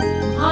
Hi.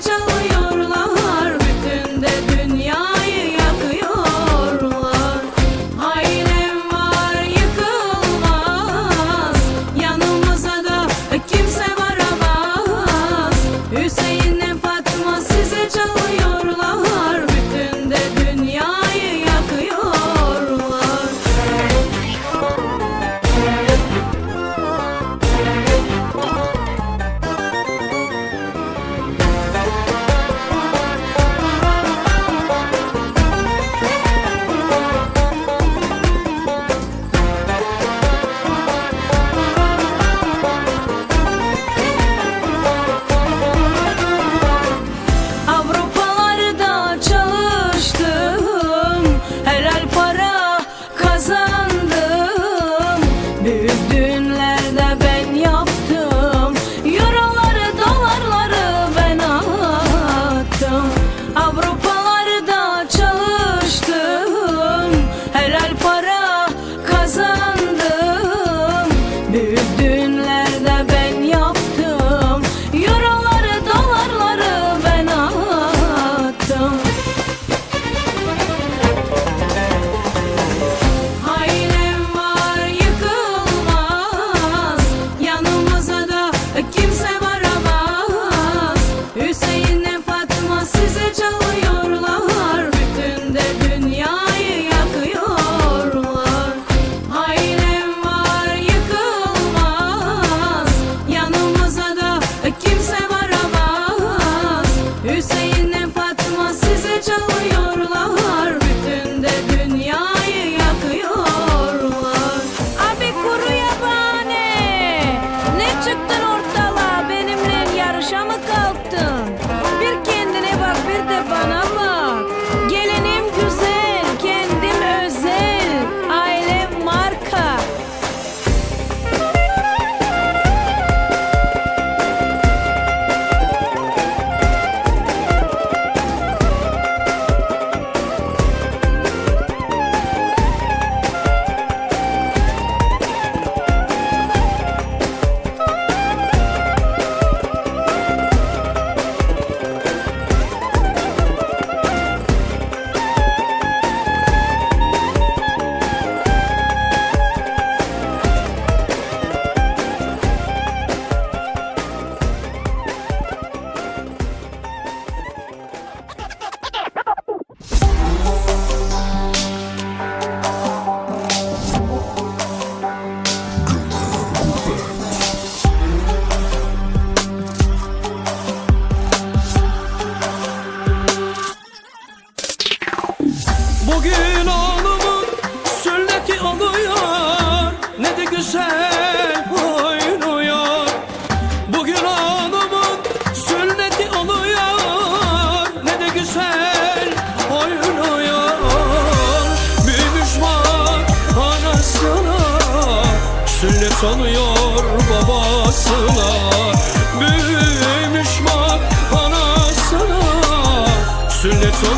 çalıyor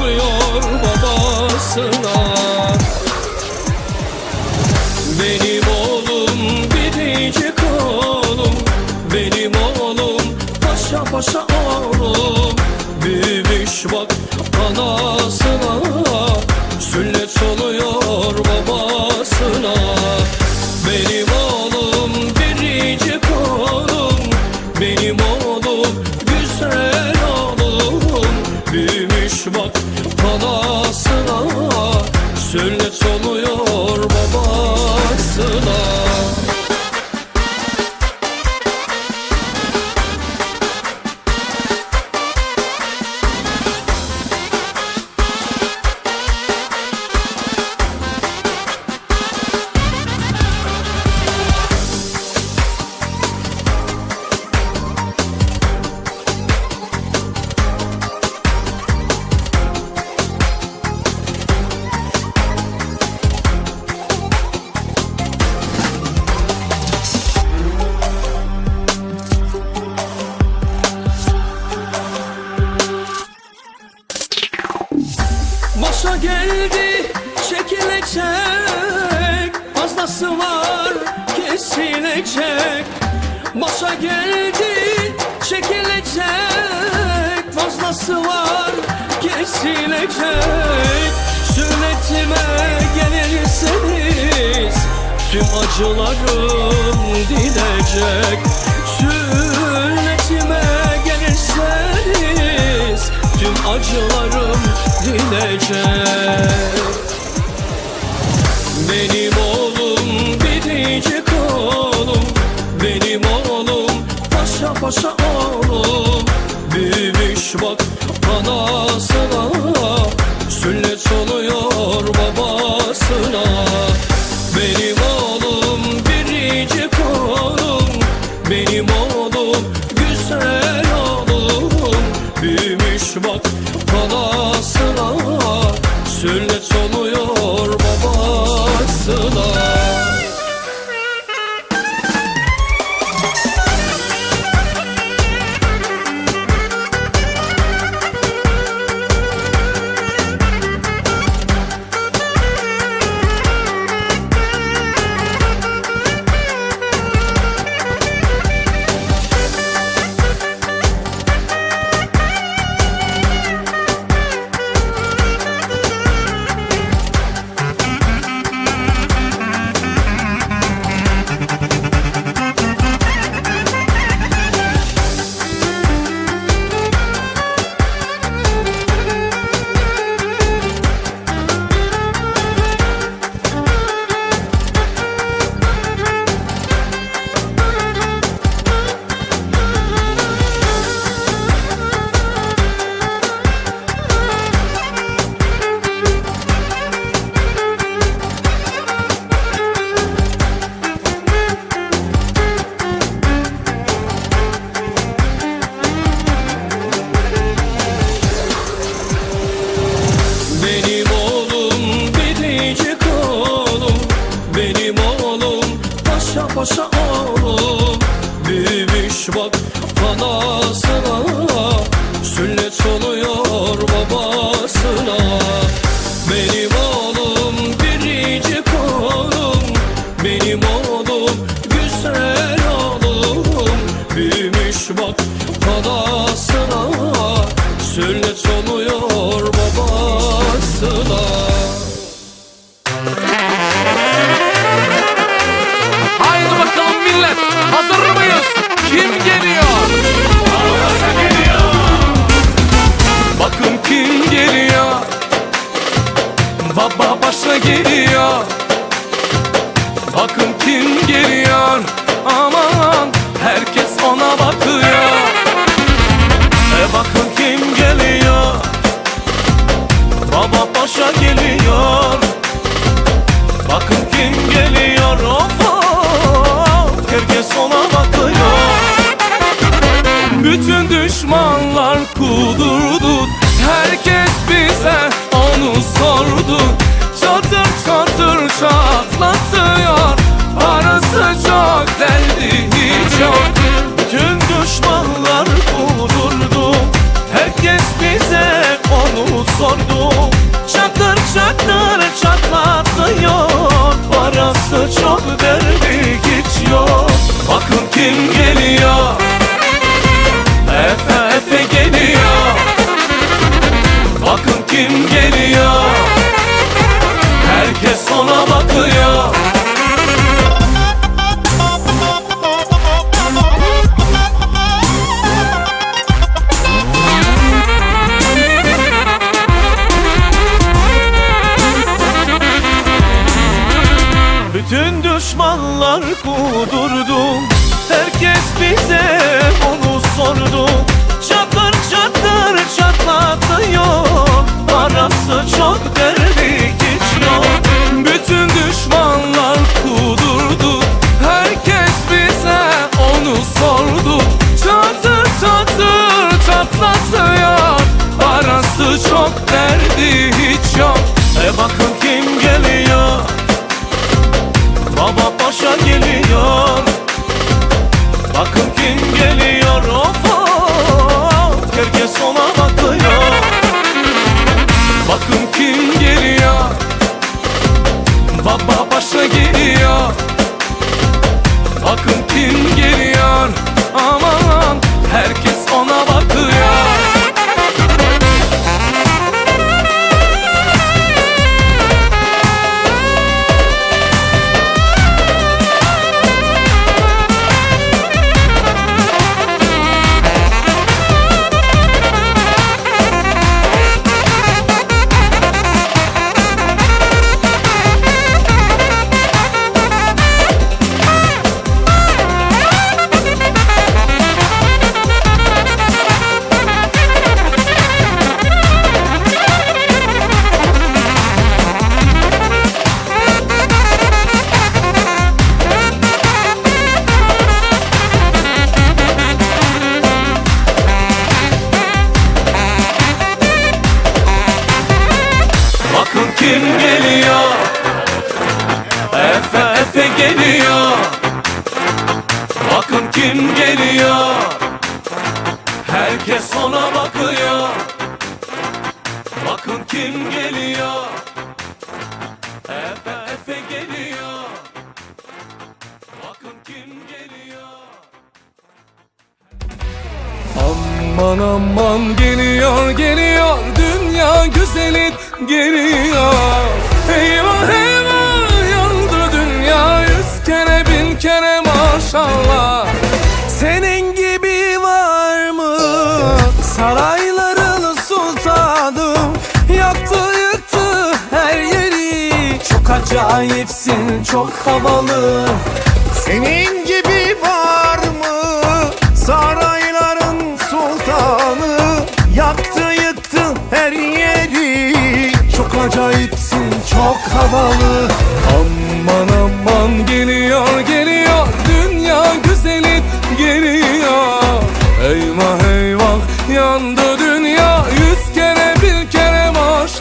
bakmıyor babasına. Benim oğlum biricik oğlum Benim oğlum paşa paşa oğlum. Büyümüş bak ana kesilecek Sünnetime gelirseniz Tüm acılarım dinecek. Sünnetime gelirseniz Tüm acılarım dinecek. Benim oğlum biricik oğlum Benim oğlum paşa paşa oğlum. Büyümüş bak anasına Sünnet oluyor paşa oğlum Büyümüş bak Baba başa geliyor. Bakın kim geliyor. Aman herkes ona bakıyor. E bakın kim geliyor. Baba başa geliyor. Bakın kim geliyor. Of of Herkes ona bakıyor. Bütün düşmanlar kudurdu. Herkes bize sordu. Çatır çatır çatlatıyor. Parası çok derdi hiç yok. Bütün düşmanlar kudurdu Herkes bize onu sordu. Çatır çatır çatlatıyor. Parası çok derdi hiç yok. Bakın kim geliyor? Efe Efe geliyor. Bakın kim geliyor bütün düşmanlar kudu. geliyor? Bakın kim geliyor? Herkes ona bakıyor. Bakın kim geliyor? Efe Efe geliyor. Bakın kim geliyor? Aman aman geliyor geliyor dünya güzeli geliyor. maşallah. Senin gibi var mı? Sarayların sultanı. Yaktı yıktı her yeri. Çok acayipsin çok havalı. Senin gibi var mı? Sarayların sultanı. Yaktı yıktı her yeri. Çok acayipsin çok havalı. Amma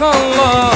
maşallah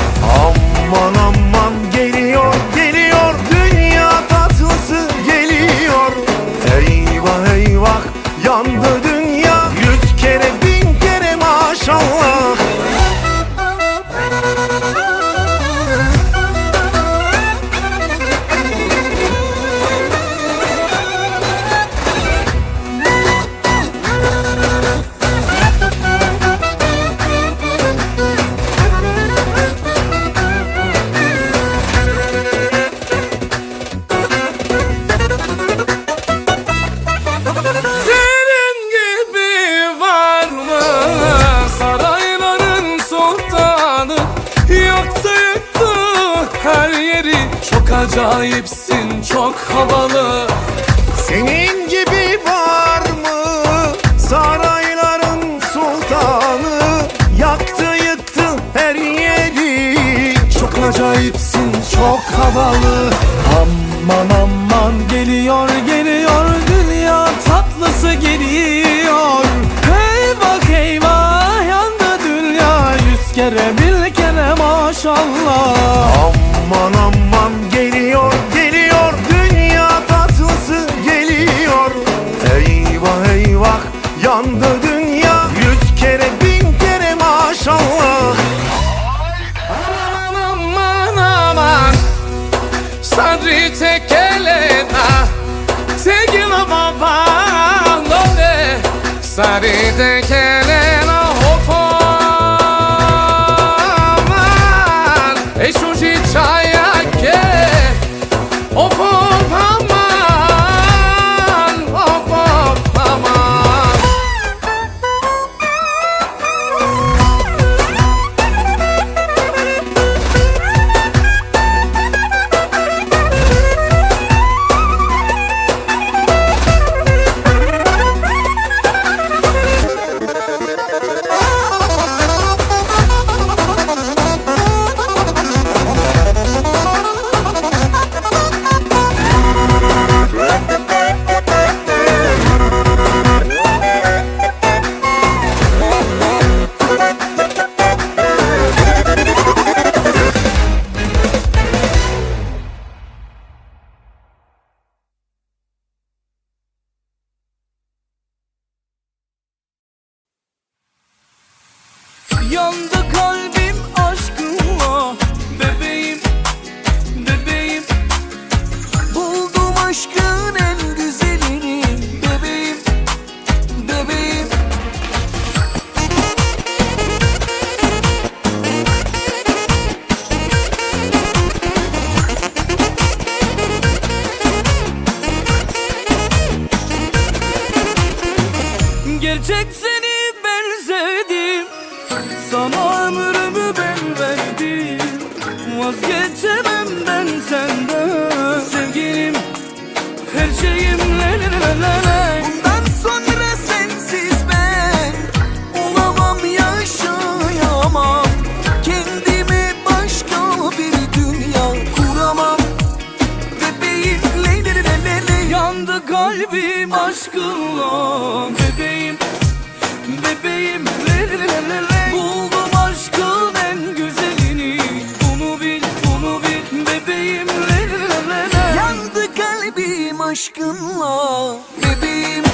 Çok acayipsin, çok havalı. Senin gibi var mı sarayların sultanı? Yaktı yıktı her yeri. Çok acayipsin, çok havalı. Aman aman. Saturday Yandı kalbim aşkınla Bebeğim, bebeğim le, le, le, le. Buldum aşkın en güzelini Bunu bil, bunu bil Bebeğim le, le, le, le. Yandı kalbim aşkınla Bebeğim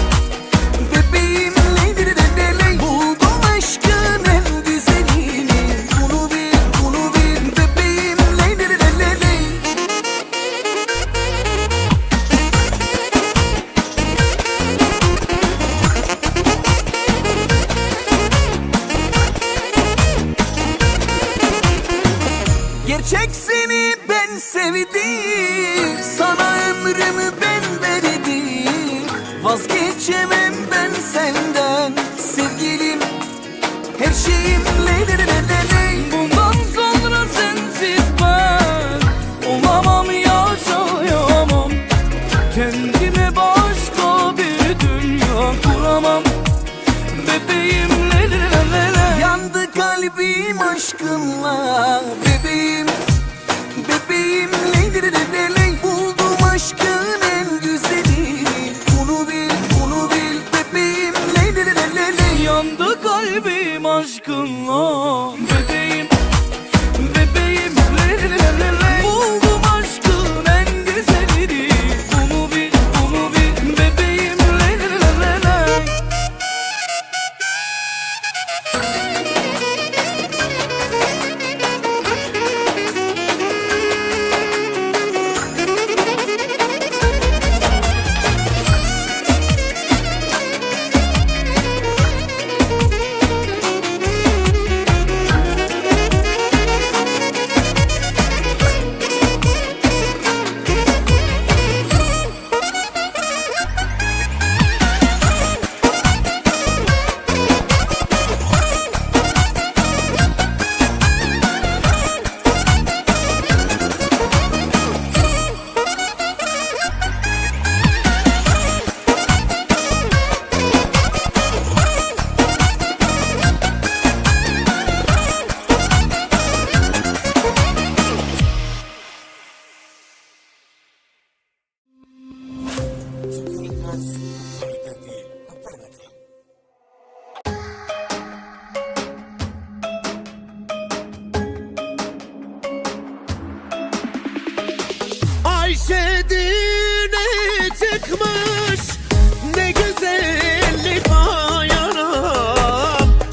Sevdim sana ömrümü ben verdim. Vazgeçemem.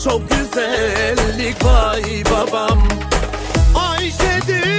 çok güzellik vay babam. Ayşe'dir.